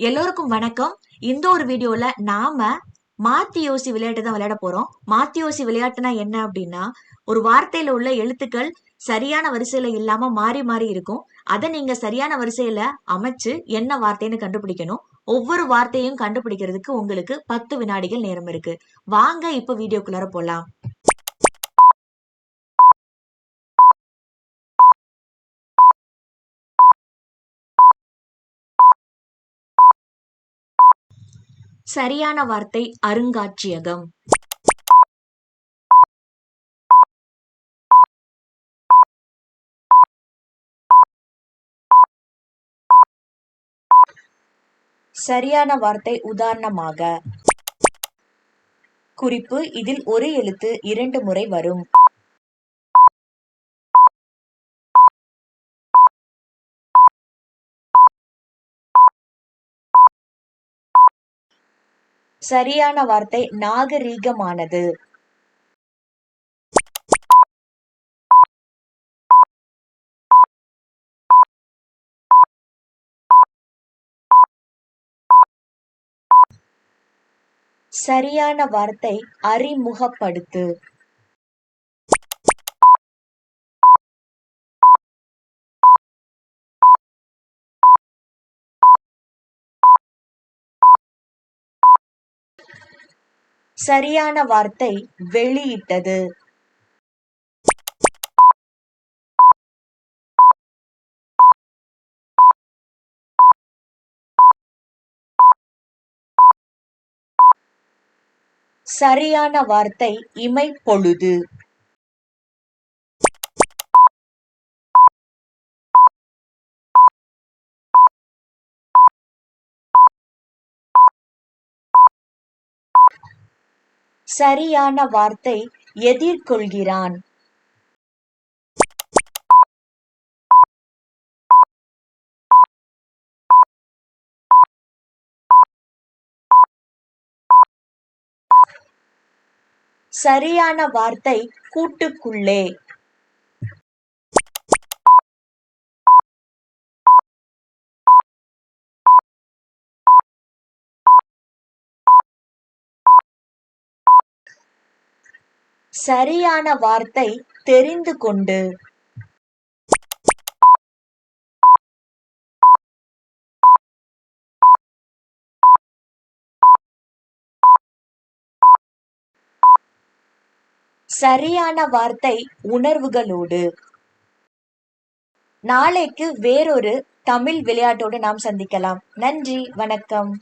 எல்லோருக்கும் வணக்கம். இந்த ஒரு வீடியோல நாம மாத்தி யோசி விளையாட்டு தான் விளையாட போறோம். மாத்தி யோசி விளையாட்டுனா என்ன அப்படின்னா ஒரு வார்த்தையில உள்ள எழுத்துக்கள் சரியான வரிசையில இல்லாம மாறி மாறி இருக்கும். அதை நீங்க சரியான வரிசையில அமைச்சு என்ன வார்த்தைன்னு கண்டுபிடிக்கணும். ஒவ்வொரு வார்த்தையும் கண்டுபிடிக்கிறதுக்கு உங்களுக்கு பத்து வினாடிகள் நேரம் இருக்கு. வாங்க இப்ப வீடியோக்குள்ளார போலாம். சரியான வார்த்தை அருங்காட்சியகம். சரியான வார்த்தை உதாரணமாக குறிப்பு இதில் ஒரு எழுத்து இரண்டு முறை வரும். சரியான வார்த்தை நாகரீகமானது. சரியான வார்த்தை அறிமுகப்படுத்து. சரியான வார்த்தை வெளியிட்டது. சரியான வார்த்தை இமைப்பொழுது. சரியான வார்த்தை எதிர்கொள்கிறான். சரியான வார்த்தை கூட்டுக்குள்ளே. சரியான வார்த்தை தெரிந்து கொண்டு. சரியான வார்த்தை உணர்வுகளோடு. நாளைக்கு வேறொரு தமிழ் விளையாட்டோடு நாம் சந்திக்கலாம். நன்றி வணக்கம்.